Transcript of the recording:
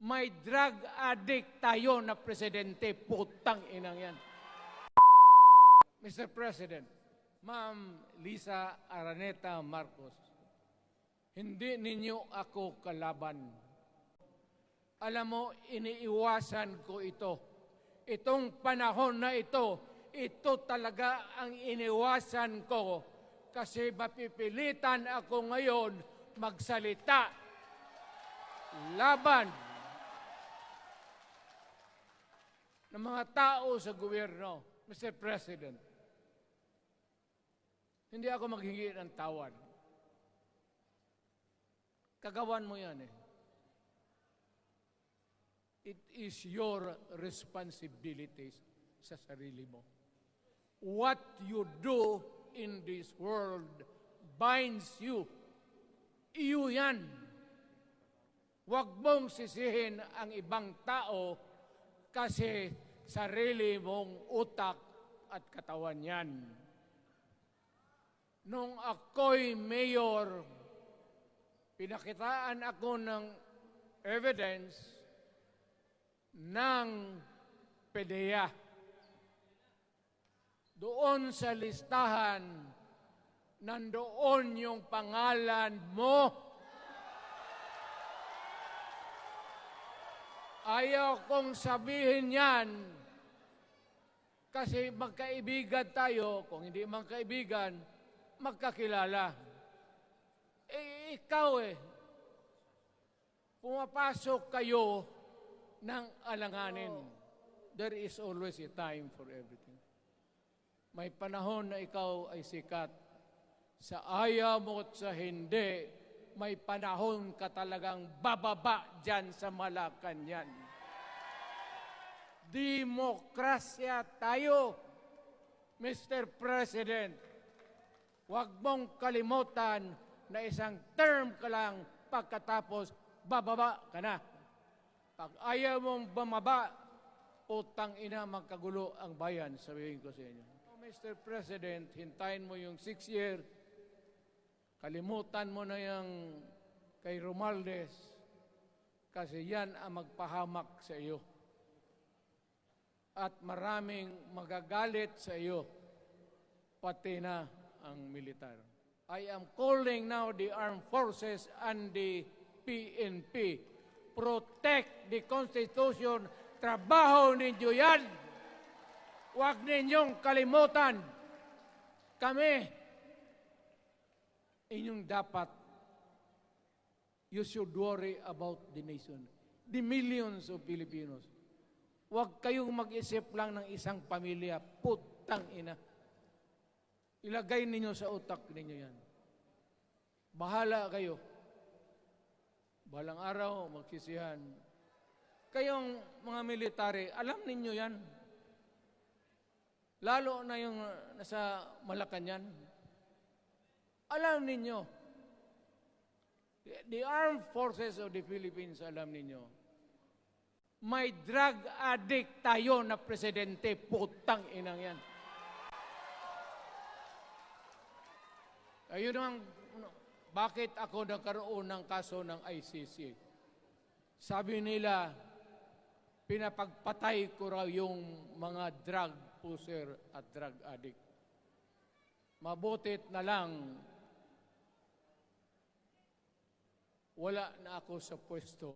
May drug addict tayo na presidente. Putang inang yan. Mr. President, Ma'am Lisa Araneta Marcos, hindi ninyo ako kalaban. Alam mo, iniiwasan ko ito. Itong panahon na ito, ito talaga ang iniwasan ko kasi mapipilitan ako ngayon magsalita laban ng mga tao sa gobyerno, Mr. President. Hindi ako maghingi ng tawad. Kagawan mo yan eh. It is your responsibility sa sarili mo. What you do in this world binds you. Iyo yan. Huwag mong sisihin ang ibang tao kasi sarili mong utak at katawan yan. Nung ako'y mayor, pinakitaan ako ng evidence ng PDEA. Doon sa listahan, nandoon yung pangalan mo. Ayaw kong sabihin yan kasi magkaibigan tayo. Kung hindi magkaibigan, magkakilala. Eh, ikaw eh, pumapasok kayo ng alanganin. There is always a time for everything. May panahon na ikaw ay sikat. Sa ayaw mo at sa hindi, may panahon ka talagang bababa dyan sa Malacanang. Demokrasya tayo, Mr. President. Huwag mong kalimutan na isang term ka lang pagkatapos bababa ka na. Pag ayaw mong bumaba, utang ina magkagulo ang bayan, sabihin ko sa inyo. Mr. President, hintayin mo yung six year, kalimutan mo na yung kay Romaldes, kasi yan ang magpahamak sa iyo. At maraming magagalit sa iyo, pati na ang militar. I am calling now the armed forces and the PNP. Protect the Constitution. Trabaho ninyo yan. Huwag ninyong kalimutan. Kami, inyong dapat, you should worry about the nation. The millions of Filipinos. Huwag kayong mag-isip lang ng isang pamilya. Putang ina. Ilagay ninyo sa utak ninyo yan. Bahala kayo. Balang araw, magsisihan. Kayong mga military, alam ninyo yan. Lalo na yung nasa Malacanang. Alam ninyo. The, armed forces of the Philippines, alam ninyo. May drug addict tayo na presidente. Putang inang yan. Ayun ang bakit ako nagkaroon ng kaso ng ICC. Sabi nila, pinapagpatay ko raw yung mga drug user at drug addict. Mabutit na lang, wala na ako sa pwesto.